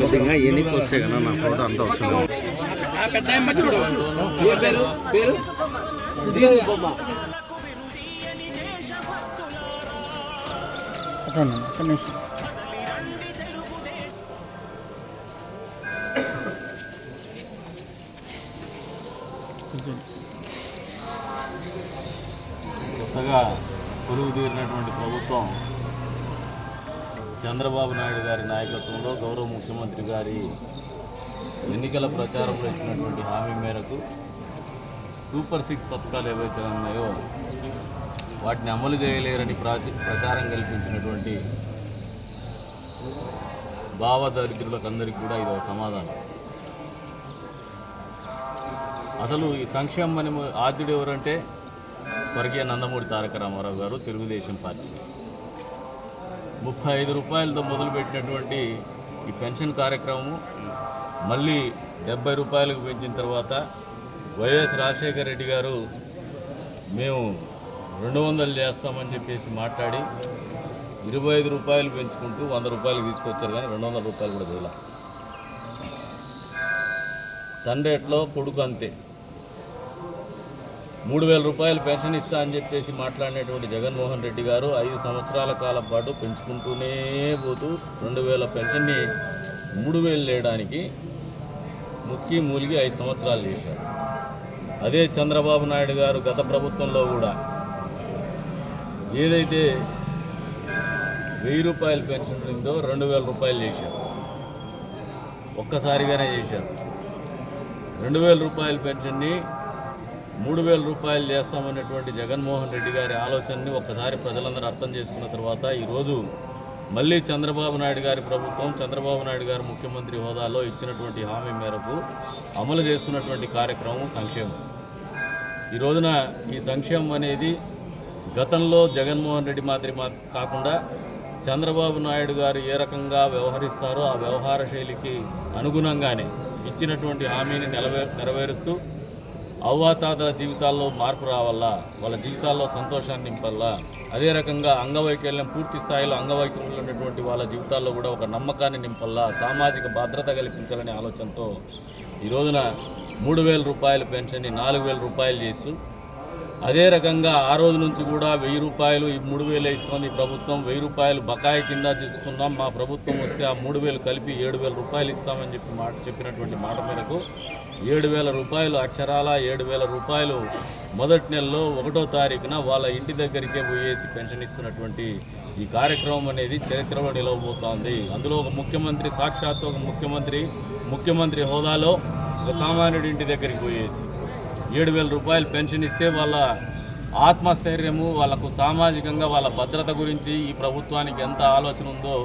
కొద్దిగా ఎన్నిక వస్తే కదా నా ఫోటో అంత వస్తుంది కొత్తగా కొలువు తీరినటువంటి ప్రభుత్వం చంద్రబాబు నాయుడు గారి నాయకత్వంలో గౌరవ ముఖ్యమంత్రి గారి ఎన్నికల ప్రచారంలో ఇచ్చినటువంటి హామీ మేరకు సూపర్ సిక్స్ పథకాలు ఏవైతే ఉన్నాయో వాటిని అమలు చేయలేరని ప్రచారం కల్పించినటువంటి భావ దరిద్రులకు అందరికీ కూడా ఇది ఒక సమాధానం. అసలు ఈ సంక్షేమం అని ఆద్యుడు ఎవరంటే స్వర్గీయ నందమూరి తారక రామారావు గారు తెలుగుదేశం పార్టీ. ముప్పై ఐదు రూపాయలతో మొదలుపెట్టినటువంటి ఈ పెన్షన్ కార్యక్రమము మళ్ళీ డెబ్బై రూపాయలకు పెంచిన తర్వాత వైఎస్ రాజశేఖర రెడ్డి గారు మేము రెండు వందలు చేస్తామని చెప్పేసి మాట్లాడి ఇరవై ఐదు రూపాయలు పెంచుకుంటూ వంద రూపాయలు తీసుకొచ్చారు కానీ రెండు వందల రూపాయలు కూడా చేయాల తండ్రి ఎట్లో కొడుకు అంతే. మూడు వేల రూపాయలు పెన్షన్ ఇస్తా అని చెప్పేసి మాట్లాడినటువంటి జగన్మోహన్ రెడ్డి గారు ఐదు సంవత్సరాల కాలం పాటు పెంచుకుంటూనే పోతూ రెండు వేల పెన్షన్ని మూడు వేలు లేయడానికి ముక్కి మూలిగి ఐదు సంవత్సరాలు చేశారు. అదే చంద్రబాబు నాయుడు గారు గత ప్రభుత్వంలో కూడా ఏదైతే వెయ్యి రూపాయల పెన్షన్ ఉందో రెండు వేల రూపాయలు చేశారు. ఒక్కసారిగానే చేశారు. రెండు వేల రూపాయల పెన్షన్ని మూడు వేల రూపాయలు చేస్తామన్నటువంటి జగన్మోహన్ రెడ్డి గారి ఆలోచనని ఒక్కసారి ప్రజలందరూ అర్థం చేసుకున్న తర్వాత ఈరోజు మళ్ళీ చంద్రబాబు నాయుడు గారి ప్రభుత్వం చంద్రబాబు నాయుడు గారు ముఖ్యమంత్రి హోదాలో ఇచ్చినటువంటి హామీ మేరకు అమలు చేస్తున్నటువంటి కార్యక్రమం సంక్షేమం. ఈ రోజున ఈ సంక్షేమం అనేది గతంలో జగన్మోహన్ రెడ్డి మాదిరి మా కాకుండా చంద్రబాబు నాయుడు గారు ఏ రకంగా వ్యవహరిస్తారో ఆ వ్యవహార శైలికి అనుగుణంగానే ఇచ్చినటువంటి హామీని నెరవే నెరవేరుస్తూ అవ్వాతాతల జీవితాల్లో మార్పు రావాలా వాళ్ళ జీవితాల్లో సంతోషాన్ని నింపాలా అదే రకంగా అంగవైకల్యం పూర్తి స్థాయిలో అంగవైకల్యం ఉన్నటువంటి వాళ్ళ జీవితాల్లో కూడా ఒక నమ్మకాన్ని నింపాలా సామాజిక భద్రత కల్పించాలనే ఆలోచనతో ఈ రోజున మూడు వేల రూపాయల పెన్షన్ని నాలుగు వేల రూపాయలు చేస్తూ అదే రకంగా ఆ రోజు నుంచి కూడా వెయ్యి రూపాయలు ఈ మూడు వేలు ఇస్తోంది ప్రభుత్వం వెయ్యి రూపాయలు బకాయి కింద చూస్తున్నాం మా ప్రభుత్వం వస్తే ఆ మూడు వేలు కలిపి ఏడు వేల రూపాయలు ఇస్తామని చెప్పి మాట చెప్పినటువంటి మాట మేరకు ఏడు వేల రూపాయలు అక్షరాల ఏడు వేల రూపాయలు మొదటి నెలలో ఒకటో తారీఖున వాళ్ళ ఇంటి దగ్గరికే పోయేసి పెన్షన్ ఇస్తున్నటువంటి ఈ కార్యక్రమం అనేది చరిత్రలో నిలవబోతోంది అందులో ఒక ముఖ్యమంత్రి సాక్షాత్తు ఒక ముఖ్యమంత్రి ముఖ్యమంత్రి హోదాలో ఒక సామాన్యుడి ఇంటి దగ్గరికి పోయేసి ఏడు వేల రూపాయలు పెన్షన్ ఇస్తే వాళ్ళ ఆత్మస్థైర్యము వాళ్ళకు సామాజికంగా వాళ్ళ భద్రత గురించి ఈ ప్రభుత్వానికి ఎంత ఆలోచన ఉందో